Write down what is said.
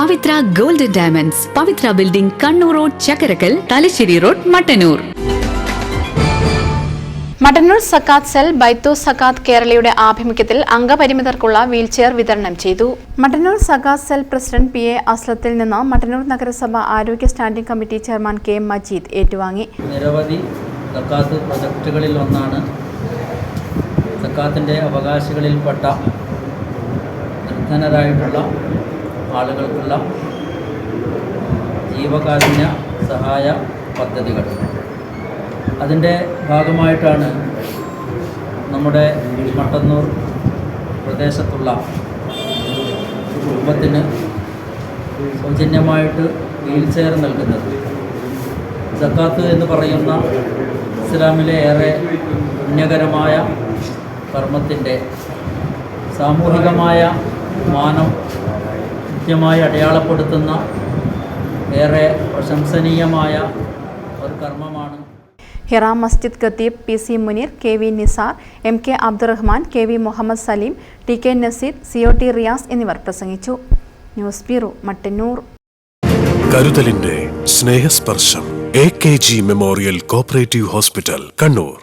Pavithra golden diamonds. Pavithra building Kannur road Chakkarakkal Thalassery road Mattannur. Mattannur Zakat cell Baithu Zakat കേരളയുടെ ആഭിമുഖ്യത്തിൽ അംഗപരിമിതർക്കുള്ള wheelchair വിതരണം ചെയ്തു. Mattannur Zakat cell president P A അസ്ലത്തിൽ നിന്ന് മട്ടന്നൂർ നഗരസഭ ആരോഗ്യ standing committee chairman K M Majeed ഏറ്റുവാങ്ങി. നിരവധി സക്കാത്ത് പ്രൊജക്റ്റുകളിൽ ഒന്നാണ് സക്കാത്തിന്റെ അവകാശികളിൽപ്പെട്ട നിർധനരായിട്ടുള്ള ആളുകൾക്കുള്ള ജീവകാരുണ്യ സഹായ പദ്ധതികൾ. അതിന്റെ ഭാഗമായിട്ടാണ് നമ്മുടെ മട്ടന്നൂർ പ്രദേശത്തുള്ള കുടുംബത്തിന് സൗജന്യമായിട്ട് വീൽ ചെയർ നൽകുന്നത്. സക്കാത്ത് എന്ന് പറയുന്ന ഇസ്ലാമിലെ ഏറെ പുണ്യകരമായ കർമ്മത്തിന്റെ സാമൂഹികമായ മാനം കൃത്യമായി അടയാളപ്പെടുത്തുന്ന ഏറെ പ്രശംസനീയമായ ഒരു കർമ്മമാണ്. ഹിറ മസ്ജിദ് ഖത്തീബ് P C Muneer K V Nisar M K Abdurahman K V Muhammad Saleem T K Naseer C O T Riyas എന്നിവർ പ്രസംഗിച്ചു. News bureau Mattannur. കരുതലിന്റെ Snehasparsham A K G memorial cooperative hospital Kannur.